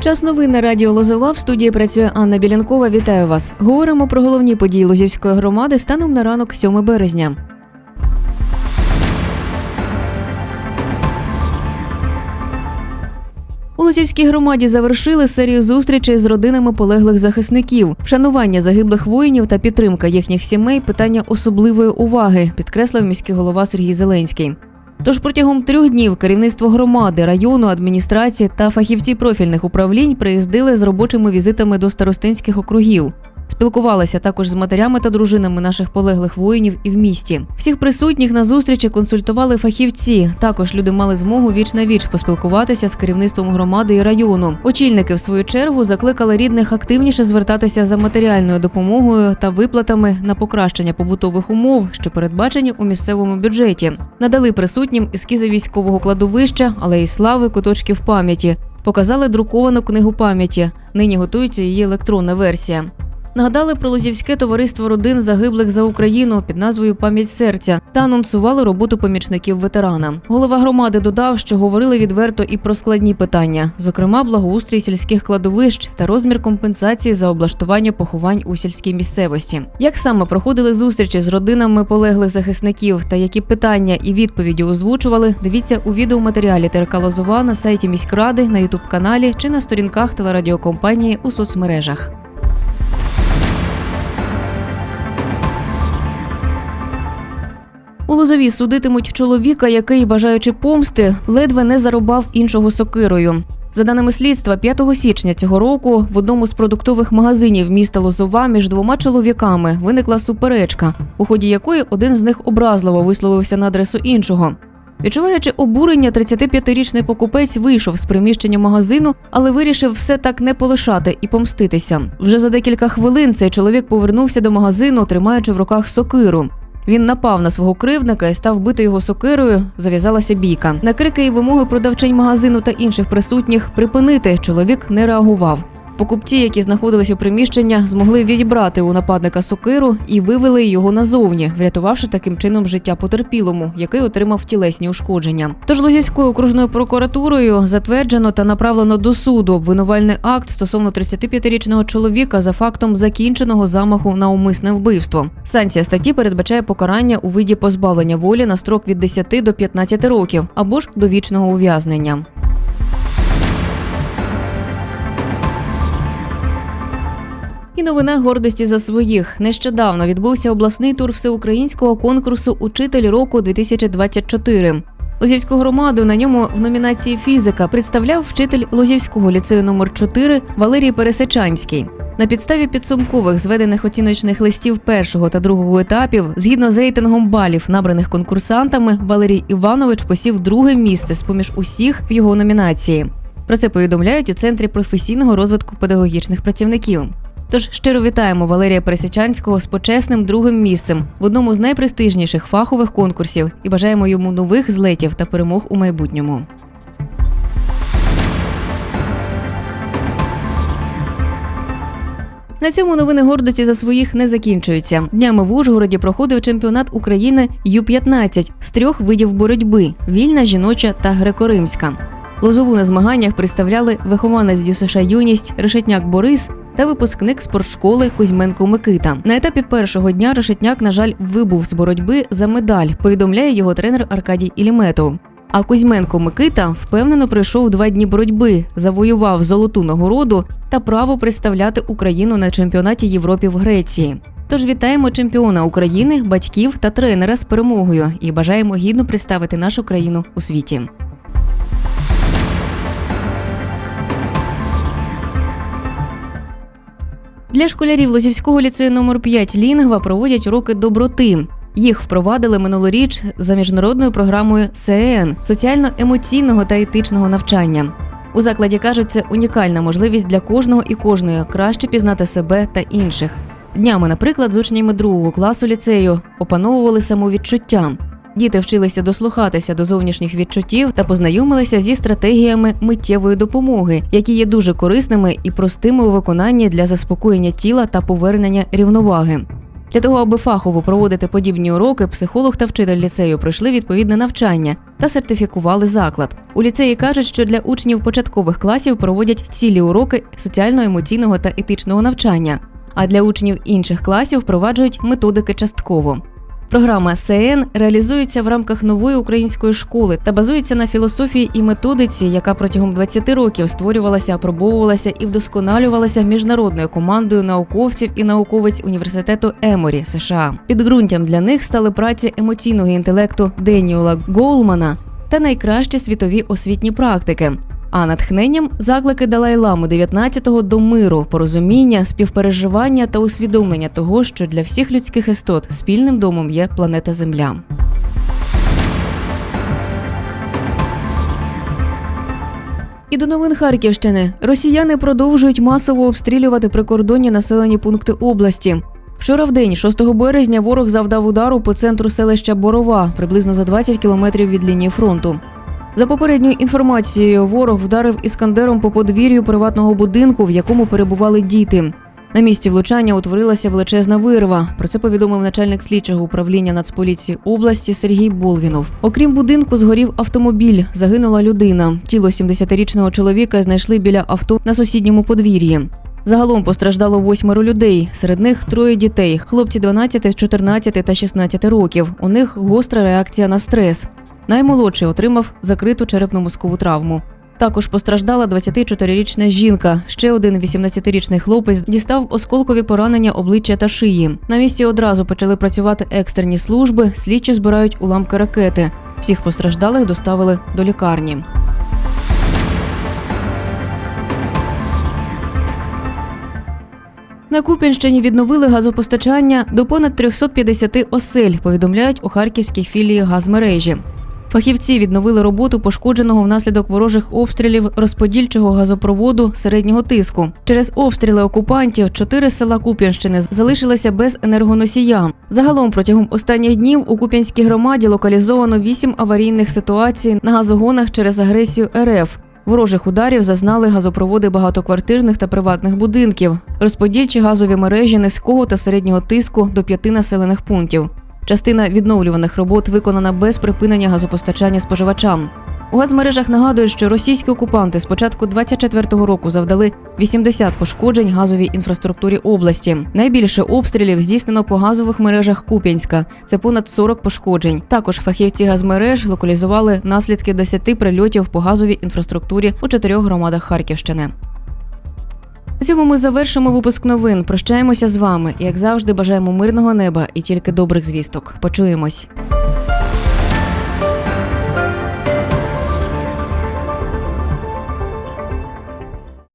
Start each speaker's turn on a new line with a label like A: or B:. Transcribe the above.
A: Час новин на радіо Лозова в студії працює Анна Білянкова. Вітаю вас. Говоримо про головні події Лозівської громади станом на ранок 7 березня. У Лозівській громаді завершили серію зустрічей з родинами полеглих захисників. Вшанування загиблих воїнів та підтримка їхніх сімей питання особливої уваги, підкреслив міський голова Сергій Зеленський. Тож протягом трьох днів керівництво громади, району, адміністрації та фахівці профільних управлінь приїздили з робочими візитами до старостинських округів. Спілкувалися також з матерями та дружинами наших полеглих воїнів і в місті. Всіх присутніх на зустрічі консультували фахівці. Також люди мали змогу віч на віч поспілкуватися з керівництвом громади і району. Очільники, в свою чергу, закликали рідних активніше звертатися за матеріальною допомогою та виплатами на покращення побутових умов, що передбачені у місцевому бюджеті. Надали присутнім ескізи військового кладовища, алеї слави, куточків пам'яті. Показали друковану книгу пам'яті. Нині готується її електронна версія. Нагадали про Лозівське товариство родин загиблих за Україну під назвою Пам'ять серця та анонсували роботу помічників ветерана. Голова громади додав, що говорили відверто і про складні питання, зокрема, благоустрій сільських кладовищ та розмір компенсації за облаштування поховань у сільській місцевості. Як саме проходили зустрічі з родинами полеглих захисників та які питання і відповіді озвучували, дивіться у відеоматеріалі ТРК Лозова на сайті міськради, на ютуб каналі чи на сторінках телерадіокомпанії у соцмережах. У Лозові судитимуть чоловіка, який, бажаючи помсти, ледве не зарубав іншого сокирою. За даними слідства, 5 січня цього року в одному з продуктових магазинів міста Лозова між двома чоловіками виникла суперечка, у ході якої один з них образливо висловився на адресу іншого. Відчуваючи обурення, 35-річний покупець вийшов з приміщення магазину, але вирішив все так не полишати і помститися. Вже за декілька хвилин цей чоловік повернувся до магазину, тримаючи в руках сокиру. Він напав на свого кривдника і став бити його сокирою. Зав'язалася бійка. На крики і вимоги продавчинь магазину та інших присутніх припинити чоловік не реагував. Покупці, які знаходились у приміщення, змогли відібрати у нападника сокиру і вивели його назовні, врятувавши таким чином життя потерпілому, який отримав тілесні ушкодження. Тож Лозівською окружною прокуратурою затверджено та направлено до суду обвинувальний акт стосовно 35-річного чоловіка за фактом закінченого замаху на умисне вбивство. Санкція статті передбачає покарання у виді позбавлення волі на строк від 10 до 15 років або ж довічного ув'язнення. І новина гордості за своїх. Нещодавно відбувся обласний тур всеукраїнського конкурсу Учитель року 2024 Лозівську громаду на ньому в номінації Фізика представляв вчитель Лозівського ліцею номер 4 Валерій Пересичанський. На підставі підсумкових зведених оціночних листів першого та другого етапів, згідно з рейтингом балів, набраних конкурсантами, Валерій Іванович посів друге місце з поміж усіх в його номінації. Про це повідомляють у центрі професійного розвитку педагогічних працівників. Тож щиро вітаємо Валерія Пересічанського з почесним другим місцем в одному з найпрестижніших фахових конкурсів і бажаємо йому нових злетів та перемог у майбутньому. На цьому новини гордості за своїх не закінчуються. Днями в Ужгороді проходив чемпіонат України Ю-15 з трьох видів боротьби: вільна, жіноча та греко-римська. Лозову на змаганнях представляли вихованець ДЮСШ Юність Решетняк Борис та випускник спортшколи Кузьменко Микита. На етапі першого дня Решетняк, на жаль, вибув з боротьби за медаль. Повідомляє його тренер Аркадій Іліметов. А Кузьменко Микита впевнено пройшов два дні боротьби, завоював золоту нагороду та право представляти Україну на чемпіонаті Європи в Греції. Тож вітаємо чемпіона України, батьків та тренера з перемогою і бажаємо гідно представити нашу країну у світі. Для школярів Лозівського ліцею номер 5 Лінгва проводять уроки доброти. Їх впровадили минулоріч за міжнародною програмою СЕН соціально-емоційного та етичного навчання. У закладі кажуть, це унікальна можливість для кожного і кожної краще пізнати себе та інших. Днями, наприклад, з учнями другого класу ліцею опановували самовідчуття. Діти вчилися дослухатися до зовнішніх відчуттів та познайомилися зі стратегіями миттєвої допомоги, які є дуже корисними і простими у виконанні для заспокоєння тіла та повернення рівноваги. Для того, аби фахово проводити подібні уроки, психолог та вчитель ліцею пройшли відповідне навчання та сертифікували заклад. У ліцеї кажуть, що для учнів початкових класів проводять цілі уроки соціально-емоційного та етичного навчання, а для учнів інших класів впроваджують методики частково. Програма СН реалізується в рамках нової української школи та базується на філософії і методиці, яка протягом 20 років створювалася, апробовувалася і вдосконалювалася міжнародною командою науковців і науковиць університету Еморі США. Підґрунтям для них стали праці емоційного інтелекту Деніола Голмана та найкращі світові освітні практики. А натхненням заклики Далай-Лами 19-го до миру, порозуміння, співпереживання та усвідомлення того, що для всіх людських істот спільним домом є планета Земля. І до новин Харківщини росіяни продовжують масово обстрілювати прикордонні населені пункти області. Вчора в день, 6 березня, ворог завдав удару по центру селища Борова, приблизно за 20 кілометрів від лінії фронту. За попередньою інформацією, ворог вдарив іскандером по подвір'ю приватного будинку, в якому перебували діти. На місці влучання утворилася величезна вирва. Про це повідомив начальник слідчого управління Нацполіції області Сергій Болвінов. Окрім будинку, згорів автомобіль. Загинула людина. Тіло 70-річного чоловіка знайшли біля авто на сусідньому подвір'ї. Загалом постраждало восьмеро людей. Серед них троє дітей: хлопці 12, 14 та 16 років. У них гостра реакція на стрес. Наймолодший отримав закриту черепно-мозкову травму. Також постраждала 24-річна жінка. Ще один 18-річний хлопець дістав осколкові поранення обличчя та шиї. На місці одразу почали працювати екстрені служби. Слідчі збирають уламки ракети. Всіх постраждалих доставили до лікарні. На Куп'янщині відновили газопостачання до понад 350 осель, повідомляють у харківській філії газмережі. Фахівці відновили роботу пошкодженого внаслідок ворожих обстрілів розподільчого газопроводу середнього тиску. Через обстріли окупантів чотири села Куп'янщини залишилися без енергоносія. Загалом протягом останніх днів у Куп'янській громаді локалізовано вісім аварійних ситуацій на газогонах через агресію РФ. Ворожих ударів зазнали газопроводи багатоквартирних та приватних будинків, розподільчі газові мережі низького та середнього тиску до п'яти населених пунктів. Частина відновлюваних робот виконана без припинення газопостачання споживачам. У газмережах нагадують, що російські окупанти з початку 24-го року завдали 80 пошкоджень газовій інфраструктурі області. Найбільше обстрілів здійснено по газових мережах Куп'янська. Це понад 40 пошкоджень. Також фахівці газмереж локалізували наслідки 10 прильотів по газовій інфраструктурі у чотирьох громадах Харківщини. Цьому ми завершимо випуск новин. Прощаємося з вами. Як завжди, бажаємо мирного неба і тільки добрих звісток. Почуємось.